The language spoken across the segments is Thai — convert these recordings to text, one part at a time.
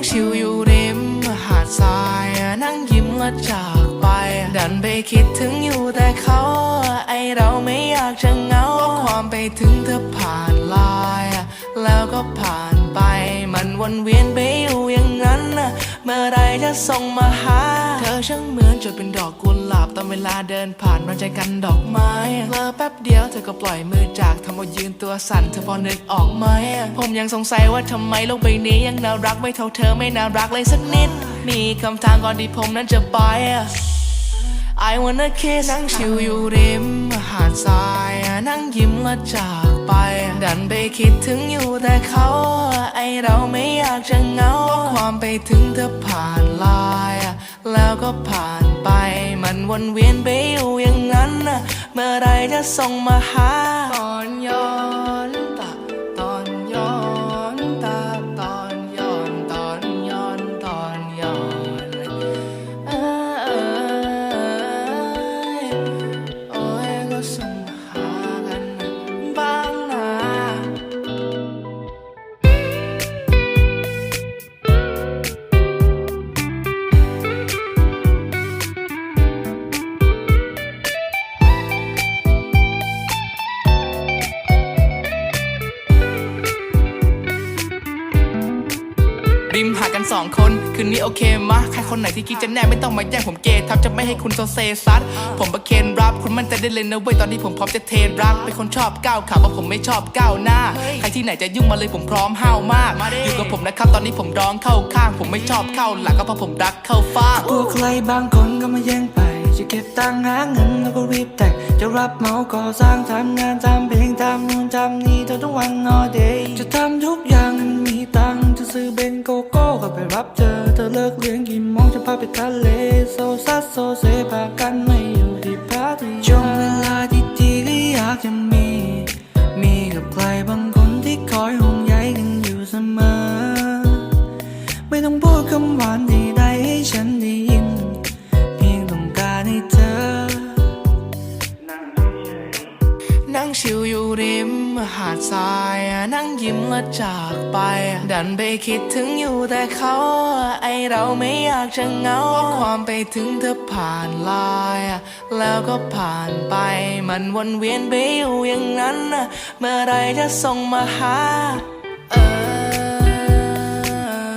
งชิวอยู่ริมหาดทรายนั่งยิ้มและจากไป ดันไปคิดถึงอยู่แต่เขาไอเราไม่อยากจะเหงาความไปถึงเธอผ่านลาย แล้วก็ผ่านไปมันวนเวียนไปอยู่อย่างนั้นนะ เมื่อไรจะส่งมาหา เธอช่างเหมือนจดเป็นดอกกุหลาบตอนเวลาเดินผ่านมาใจกันดอกไม้เลอแป๊บเดียวเธอก็ปล่อยมือจากทำเอายืนตัวสั่นเธอพอนึกออกไหมผมยังสงสัยว่าทำไมโลกใบนี้ยังน่ารักไม่เท่าเธอไม่น่ารักเลยสักนิด มีคำถามก่อนที่ผมนั้นจะไป I wanna kiss นั่งชิวอยู่ริม ดทรายนั่งยิ้มและจากไป ดันไปคิดถึงอยู่แต่เขา ไอเราไม่อยากจะเหงาความไปถึงเธอผ่านลาย แล้วก็ผ่านไป มันวนเวียนไปอยู่อย่างนั้น เมื่อไรจะส่งมาหาตอนย้ ริมหากันสองคน คืนนี้โอเคมะ ใครคนไหนที่คิดจะแน่ไม่ต้องมาแย่งผมเกย์ทับจะไม่ให้คุณโซเซซัด ผมประเคนรับคุณมั่นใจได้เลยนะเว้ยตอนนี้ผมพร้อมจะเทรัก เป็นคนชอบก้าวขาเพราะผมไม่ชอบก้าวหน้า ใครที่ไหนจะยุ่งมาเลยผมพร้อมห้าวมาก อยู่กับผมนะครับตอนนี้ผมร้องเข้าข้าง ผมไม่ชอบเข้าหลังก็เพราะผมรักเข้าฟ้างกลัวใครบางคนก็มาแย่งไปจะเก็บตังค์หาเงินแล้วก็รีบแต่งจะรับเหมาก่อสร้างทำงานทำเพลงทำนู่นทำนี่เธอทั้งวัน all day จะทำทุกอย่างให้มีตังค์จะ ซื้อเบนโกโก้ก็ไปรับเธอ เธอเลิกเลี้ยงกี่โมงจะพาไปทะเล โซซัสโซเซพากันไม่อยู่ที่พาร์ตี้ช่วงเวลาที่ดีก็อยากจะมี มีกับใครบางคนที่คอยห่วงใยกันอยู่เสมอ ไม่ต้องพูดคำหวานใดๆให้ฉันได้ยิน เพียงต้องการให้เธอ นั่งชิวอยู่ริม หาดทรายนั่งยิ้มและจากไป ดันไปคิดถึงอยู่แต่เขาไอเราไม่อยากจะเงาความไปถึงเธอผ่านลายแล้วก็ผ่านไป มันวนเวียนไปอยู่อย่างนั้น เมื่อไรจะส่งมาหา เอ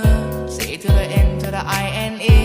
อ C to the N to the I N E